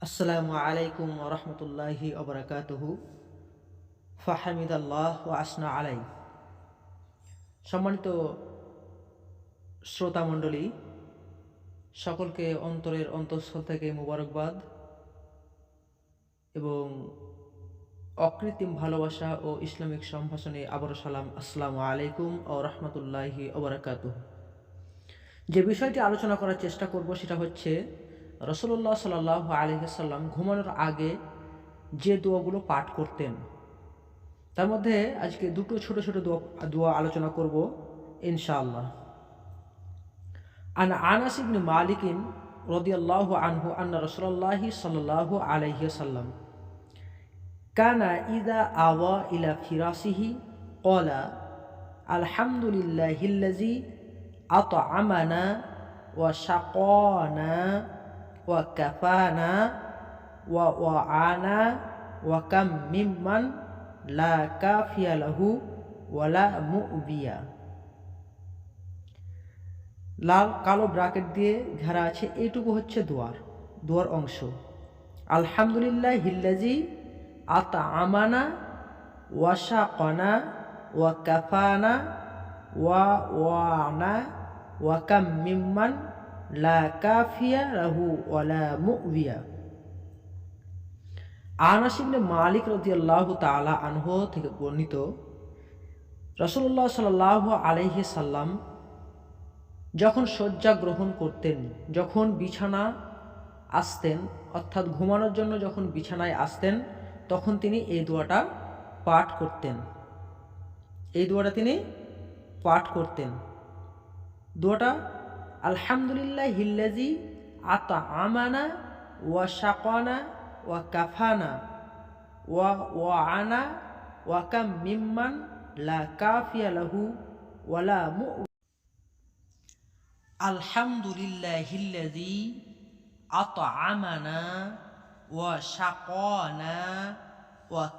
আসসালামু আলাইকুম রহমতুল্লাহি অবরাকাতুহু ফাহামিদাল্লাহ ও আসনা আলাই সম্মানিত শ্রোতামণ্ডলী, সকলকে অন্তরের অন্তঃস্থল থেকে মুবারকবাদ এবং অকৃত্রিম ভালোবাসা ও ইসলামিক সম্ভাষণে আবারও সালাম, আসসালামু আলাইকুম ও রহমতুল্লাহি অবরাকাতুহ যে বিষয়টি আলোচনা করার চেষ্টা করব সেটা হচ্ছে রসুল্লাহ সাল আলহিসাল্লাম ঘুমানোর আগে যে দোয়াগুলো পাঠ করতেন, তার মধ্যে আজকে দুটো ছোট ছোট দোয়া দোয়া আলোচনা করব, ইনশাআল্লাহ। আন আনাস মালিকিন রদিয়াল্লাহু আনহু আন্না রসুল্লাহি সাল্লাল্লাহু আলাইহি সাল্লাম কানা ইদা আওয়া ইলা ফিরাসিহি কলা আলহামদুলিল্লাহিল্লাজি আতআমানা ওয়া শাকানা ওয়া কাফানা ওয়া ওয়াআনা ওয়া কাম মিম্মান লা কাফিয়া লাহু ওয়ালা মুবিয়া। লাল কালো ব্রাকেট দিয়ে ঘেরা আছে এইটুকু হচ্ছে দোয়ার দোয়ার অংশ। আলহামদুলিল্লাহ হিল্লাজি আতা আমানা ওয়াশা ওয়া কাফানা ওয়া ওয়ানা ওয়া কাম মিম্মান লা কাফিয়া রাহু ওয়ালা মুবিয়া আনাস ইবনে মালিক রাদিয়াল্লাহু তাআলা আনহু থেকে বর্ণিত, রাসূলুল্লাহ সাল্লাল্লাহু আলাইহি সাল্লাম যখন শয্যা গ্রহণ করতেন, যখন বিছানা আসতেন, অর্থাৎ ঘুমানোর জন্য যখন বিছানায় আসতেন তখন তিনি এই দোয়াটা পাঠ করতেন। এই দোয়াটা তিনি পাঠ করতেন। দোয়াটা আলহামদুলিল্লাহ হিল্লাজি আতা আমানা ওয়া শাকানা ওয়া কাফানা ওয়া ওয়া আনা ওয়া কাম মিম্মান লা কাফিয়া লাহু ওয়ালা মু আলহামদুলিল্লাহিল্লাযী হিল্লাজি ওয়া শাকানা ওয়া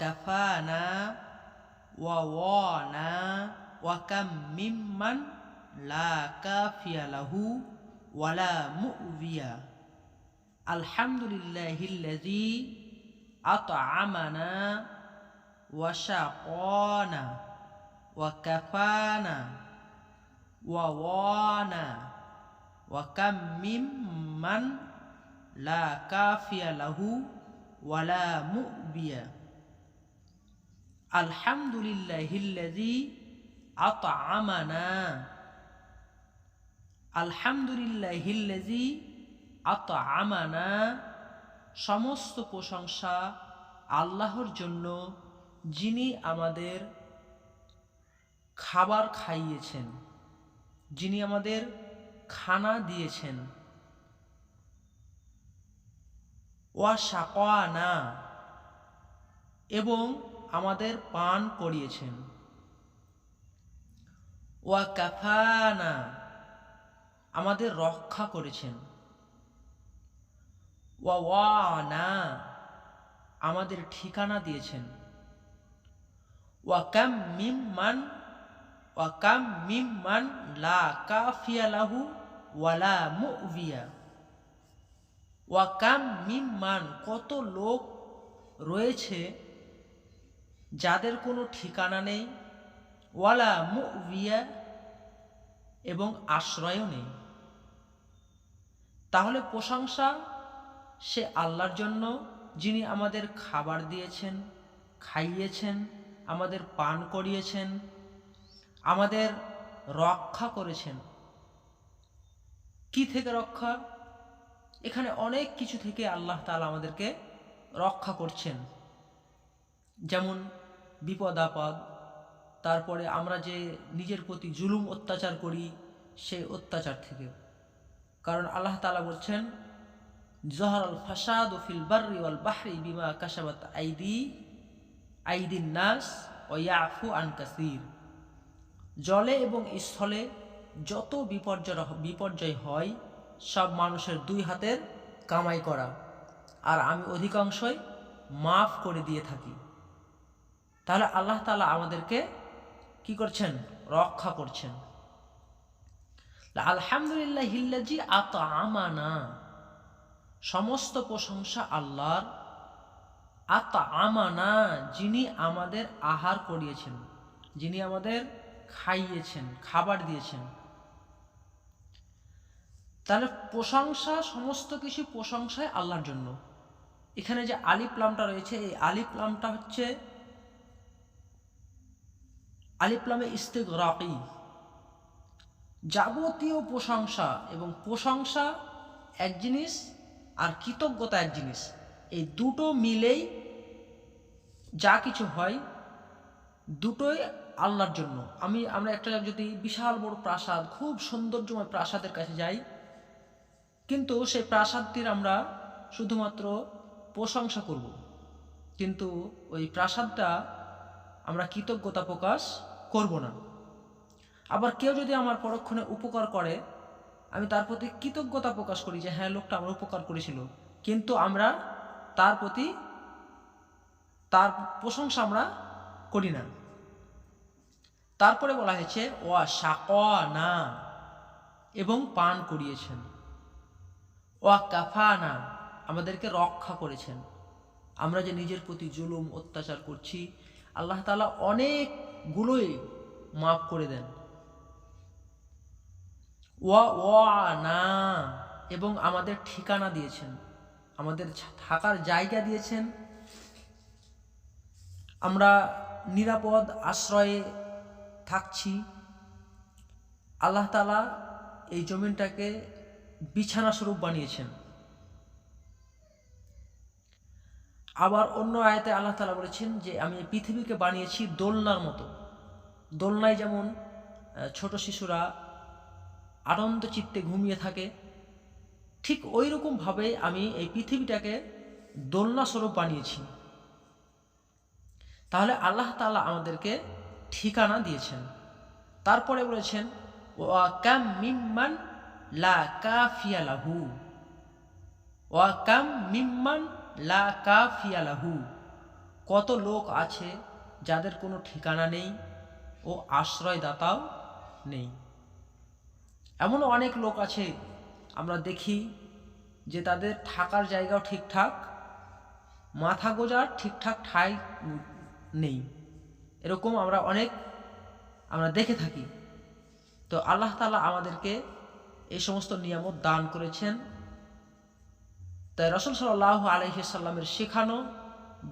কাফানা ওয়া ওয়ানা ওয়া কাম মিম্মান লা কাফিয়া লাহু ওয়ালা মুবিয়া আলহামদুলিল্লাহিল্লাযী আতআমানা ওয়া শাকানা ওয়া কাফানা ওয়া ওয়ানা ওয়া কাম মিম্মান লা কাফিয়া লাহু ওয়ালা মুবিয়া। আলহামদুলিল্লাহিল্লাযী আতআমানা। আলহামদুলিল্লাহিল্লাযী আতআমানা। সমস্ত প্রশংসা আল্লাহর জন্য যিনি আমাদের খাবার খাইয়েছেন, যিনি আমাদের খানা দিয়েছেন। ওয়া সাকানা এবং আমাদের পান করিয়েছেন। ওয়া কাফানা, আমাদের রক্ষা করেছেন। ওয়া ওয়ানা, আমাদের ঠিকানা দিয়েছেন। ওয়া কাম মিম মান ওয়া কাম মিম মান লা কাফিয়া লাহু ওয়ালা মুভিয়া। ওয়া কাম মিম্মান, কত লোক রয়েছে যাদের কোনো ঠিকানা নেই, ওয়ালা মুভিয়া এবং আশ্রয়ও নেই। তাহলে প্রশংসা সে আল্লাহর জন্য, যিনি আমাদের খাবার দিয়েছেন, খাইয়েছেন, আমাদের পান করিয়েছেন, আমাদের রক্ষা করেছেন। কি থেকে রক্ষা? এখানে অনেক কিছু থেকে আল্লাহ তালা আমাদেরকে রক্ষা করছেন। যেমন বিপদ আপদ, তারপরে আমরা যে নিজের প্রতি জুলুম অত্যাচার করি সেই অত্যাচার থেকে। কারণ আল্লাহ তালা বলছেন, জহর আল ফাসাদ ফিল বার্রি ওয়াল বাহরি বিমা কাসাবাত আইদি, আইদিন নাস ও ইয়াফু আন কাসির। জলে এবং স্থলে যত বিপর্যয় বিপর্যয় হয় সব মানুষের দুই হাতের কামাই করা। আর আমি অধিকাংশই মাফ করে দিয়ে থাকি। তাহলে আল্লাহ তালা আমাদেরকে কি করছেন? রক্ষা করছেন। আলহামদুলিল্লাহ হিল্লাজি আত আমানা সমস্ত প্রশংসা আল্লাহর। আত আমানা যিনি আমাদের আহার করিয়েছেন, যিনি আমাদের খাইয়েছেন, খাবার দিয়েছেন। তাহলে প্রশংসা, সমস্ত কিছু প্রশংসায় আল্লাহর জন্য। এখানে যে আলিফ লামটা রয়েছে, এই আলিফ লামটা হচ্ছে আলিফ লামে ইস্তেগরাকি। যাবতীয় প্রশংসা এবং প্রশংসা এক জিনিস আর কৃতজ্ঞতা এক জিনিস। এই দুটো মিলেই যা কিছু হয়, দুটোই আল্লাহর জন্য। আমি, আমরা একটা যদি বিশাল বড় প্রাসাদ, খুব সৌন্দর্যময় প্রাসাদের কাছে যাই কিন্তু সেই প্রাসাদটির আমরা শুধুমাত্র প্রশংসা করব। কিন্তু ওই প্রাসাদটা আমরা কৃতজ্ঞতা প্রকাশ করব না। আবার কেউ যদি আমার পরক্ষণে উপকার করে, আমি তার প্রতি কৃতজ্ঞতা প্রকাশ করি যে হ্যাঁ লোকটা আমার উপকার করেছিল। কিন্তু আমরা তার প্রতি, তার প্রশংসা আমরা করি না। তারপরে বলা হয়েছে, ওয়া শাকওয়া না এবং পান করিয়েছেন। ওয়া কাফা না আমাদেরকে রক্ষা করেছেন। আমরা যে নিজের প্রতি জুলুম, অত্যাচার করছি, আল্লাহ তালা অনেকগুলোই মাফ করে দেন। ওয়া ওয়া না এবং আমাদের ঠিকানা দিয়েছেন, আমাদের থাকার জায়গা দিয়েছেন। আমরা নিরাপদ আশ্রয়ে থাকছি। আল্লাহ তালা এই জমিনটাকে বিছানা স্বরূপ বানিয়েছেন। আবার অন্য আয়তে আল্লাহ তালা বলেছেন যে, আমি পৃথিবীকে বানিয়েছি দোলনার মতো। দোলনায় যেমন ছোট শিশুরা আনন্দ চিত্তে ঘুমিয়ে থাকে, ঠিক ওই রকমভাবে আমি এই পৃথিবীটাকে দোলনা স্বরূপ বানিয়েছি। তাহলে আল্লাহ তালা আমাদেরকে ঠিকানা দিয়েছেন। তারপরে বলেছেন, ওয়া কাম মিম্মান লা কাফিয়া লাহু ওয়া কাম মিম্মান লা কাফিয়া লাহু কত লোক আছে যাদের কোনো ঠিকানা নেই ও আশ্রয়দাতাও নেই। এমন অনেক লোক আছে আমরা দেখি যে তাদের থাকার জায়গাও ঠিকঠাক, মাথা গোজার ঠিকঠাক ঠাই নেই। এরকম আমরা অনেক আমরা দেখে থাকি। তো আল্লাহ তালা আমাদেরকে এই সমস্ত নিয়ামত দান করেছেন। তাই রসুল সাল্লাহ আলহিসাল্লামের শেখানো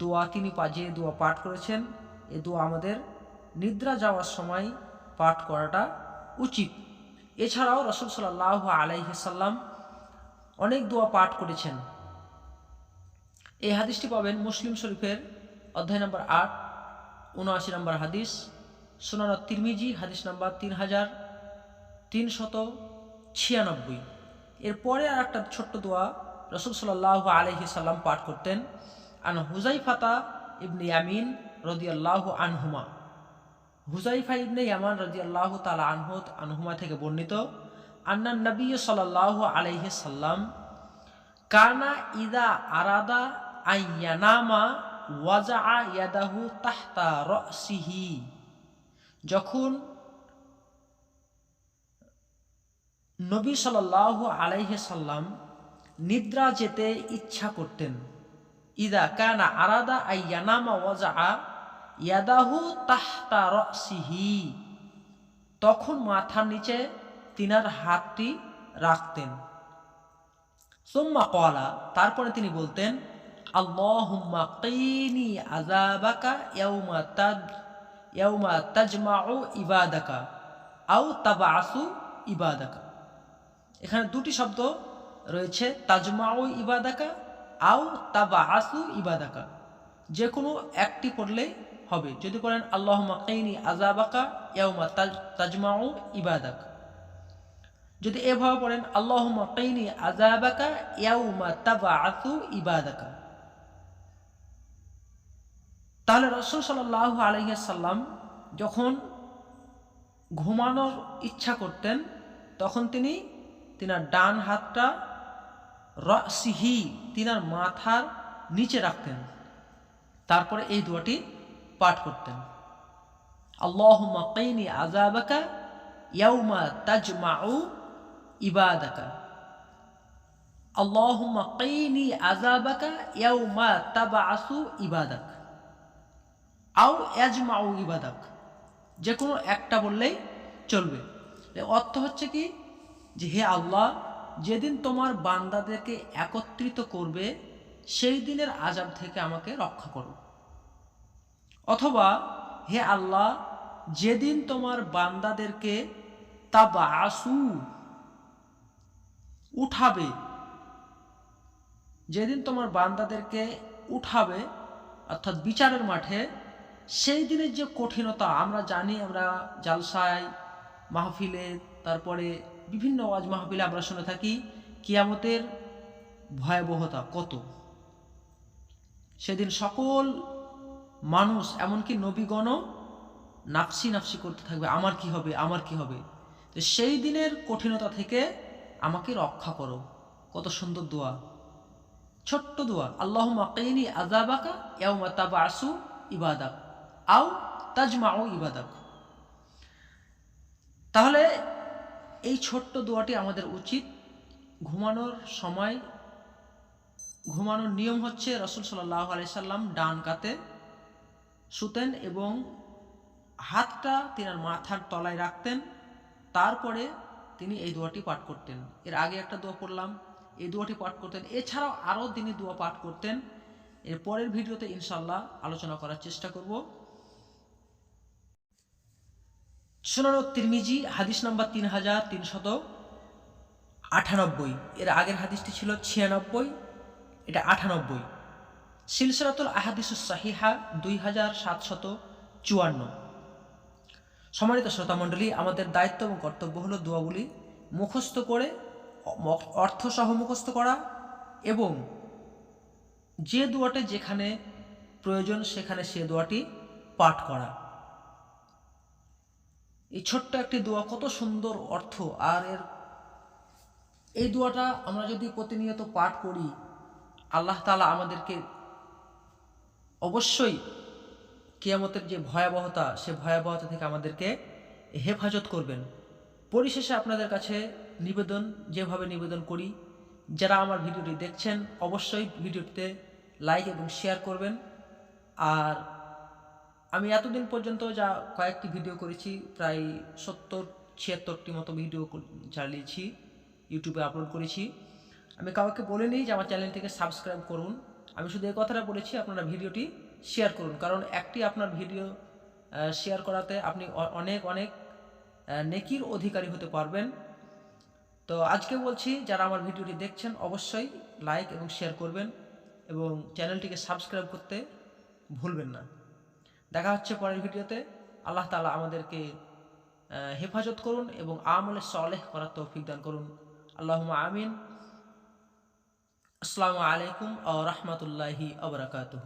দোয়া তিনি যে দোয়া পাঠ করেছেন, এ দোয়া আমাদের নিদ্রা যাওয়ার সময় পাঠ করাটা উচিত। এছাড়াও রসুল সাল্লাহ আলাইসাল্লাম অনেক দোয়া পাঠ করেছেন। এই হাদিসটি পাবেন মুসলিম শরীফের অধ্যায় নম্বর আট, উনআশি নম্বর হাদিস, সোনান তিরমিজি, হাদিস নম্বর তিন হাজার তিনশত ছিয়ানব্বই। এরপরে আর একটা ছোট্ট দোয়া রসুল সাল্লাহ আলহি সাল্লাম পাঠ করতেন, আন হুজাইফাতা ইবনে ইয়ামিন রদিয়াল্লাহ আনহুমা। হুজাইফা ইবনে ইয়ামান রদিয়াল্লাহ তালা আনহুত আনহুমা থেকে বর্ণিত, আন্না নবী সাল্লাহ আলহি সাল্লাম কানা ইদা আরাদা আইয়ানামা ওয়াজা ইয়াদাহু তাহতা রসিহি। যখন নবী সাল্লাহ আলাইহে সাল্লাম নিদ্রা যেতে ইচ্ছা করতেন। ইদা কানা আরাদা আইয়ানামা ওয়াজা ইয়াদাহু তাহতা রসিহি। তখন মাথার নিচে তিনার হাতটি রাখতেন। সোম্মা কলা তারপরে তিনি বলতেন, আল্লাহুম্মা ইয়াউমা তাদ ইয়াউমা তাজমাউ ইবাদাকা তাবাসু ইবাদাকা। এখানে দুটি শব্দ রয়েছে, তাজমাউ ইবাদাকা আও তাবাসু ইবাদাকা। যে কোনো একটি পড়লেই হবে। যদি করেন আল্লাহ মাকাইনি আজাবাকা ইয়াউমা তাজমাউ ইবাদাক। যদি এভাবে পড়েন আল্লাহ মাকাইনি আজাবাকা ইয়াউমা তাবাসু ইবাদাকা। তাহলে রসুল সাল্লাহ আলহিসাল্লাম যখন ঘুমানোর ইচ্ছা করতেন, তখন তিনি তিনার ডান হাতটা রসিহি তিনার মাথার নিচে রাখতেন। তারপরে এই দোয়াটি পাঠ করতেন। আল্লাহ মাকাইনি আজাবাকা ইয়াউমা তাজমাউ ইবাদাকা। আল্লাহুম্মা কিনি আযাবাকা ইয়াউমা তাবআসু ইবাদাক। আও ইয়াজমাউ ইবাদাক। যে কোনো একটা বললেই চলবে। অর্থ হচ্ছে কি? যে হে আল্লাহ, যেদিন তোমার বান্দাদেরকে একত্রিত করবে, সেই দিনের আজাব থেকে আমাকে রক্ষা করো। অথবা, হে আল্লাহ, যেদিন তোমার বান্দাদেরকে তাবাসু উঠাবে, যেদিন তোমার বান্দাদেরকে উঠাবে, অর্থাৎ বিচারের মাঠে, সেই দিনের যে কঠিনতা, আমরা জানি আমরা জালসায়, মাহফিলে, তারপরে বিভিন্ন ওয়াজ মাহফিলে আমরা শুনে থাকি, কিয়ামতের ভয়াবহতা কত? সেদিন সকল মানুষ, এমনকি নবীগণও নাফসি নাফসি করতে থাকবে, আমার কি হবে, আমার কি হবে? তো সেই দিনের কঠিনতা থেকে আমাকে রক্ষা করো। কত সুন্দর দোয়া। ছোট্ট দোয়া আল্লাহ মাকিনি আজাবাকা ইয়াউমা তাবাসু ইবাদাক, আও তাজমাউ ইবাদাক। তাহলে এই ছোট্ট দোয়াটি আমাদের উচিত। ঘুমানোর সময়, ঘুমানোর নিয়ম হচ্ছে রসুল সাল্লাহ আলাইসাল্লাম ডান কাতে শুতেন এবং হাতটা তিনার মাথার তলায় রাখতেন। তারপরে তিনি এই দোয়াটি পাঠ করতেন। এর আগে একটা দোয়া পড়লাম, এই দোয়াটি পাঠ করতেন। এছাড়াও আরও তিনি দোয়া পাঠ করতেন। এর পরের ভিডিওতে ইনশাল্লাহ আলোচনা করার চেষ্টা করব। সুনানো তিরমিজি, হাদিস নাম্বার তিন হাজার তিনশত আটানব্বই। এর আগের হাদিসটি ছিল ছিয়ানব্বই, এটা আটানব্বই। সিলসিলাতুল আহাদিসুস সাহিহা, দুই হাজার সাতশত চুয়ান্ন। সম্মানিত শ্রোতামণ্ডলী আমাদের দায়িত্ব এবং কর্তব্য হলো দোয়াগুলি মুখস্থ করে অর্থসহ মুখস্থ করা এবং যে দোয়াটি যেখানে প্রয়োজন, সেখানে সে দোয়াটি পাঠ করা। এই ছোট্ট একটি দোয়া কত সুন্দর অর্থ। আর এর এই দোয়াটা আমরা যদি প্রতিনিয়ত পাঠ করি, আল্লাহ তালা আমাদেরকে অবশ্যই কিয়ামতের যে ভয়াবহতা, সে ভয়াবহতা থেকে আমাদেরকে হেফাজত করবেন। পরিশেষে আপনাদের কাছে নিবেদন, যেভাবে নিবেদন করি, যারা আমার ভিডিওটি দেখছেন, অবশ্যই ভিডিওটিতে লাইক এবং শেয়ার করবেন। আর আমি এতদিন পর্যন্ত যা কয়েকটি ভিডিও করেছি, প্রায় সত্তর, ছিয়াত্তরটি মতো ভিডিও চালিয়েছি ইউটিউবে আপলোড করেছি। আমি কাউকে বলিনি যে আমার চ্যানেলটিকে সাবস্ক্রাইব করুন। আমি শুধু এই কথাটা বলেছি, আপনারা ভিডিওটি শেয়ার করুন। কারণ একটি আপনার ভিডিও শেয়ার করাতে আপনি অনেক অনেক নেকির অধিকারী হতে পারবেন। তো আজকে বলছি, যারা আমার ভিডিওটি দেখছেন, অবশ্যই লাইক এবং শেয়ার করবেন এবং চ্যানেলটিকে সাবস্ক্রাইব করতে ভুলবেন না। দেখা হচ্ছে পরের ভিডিওতে। আল্লাহ তালা আমাদেরকে হেফাজত করুন এবং আমলে সলেহ করার তৌফিক দান করুন। আল্লাহ আমিন। আসসালামু আলাইকুম আ রহমতুল্লাহি আবরাকাতহ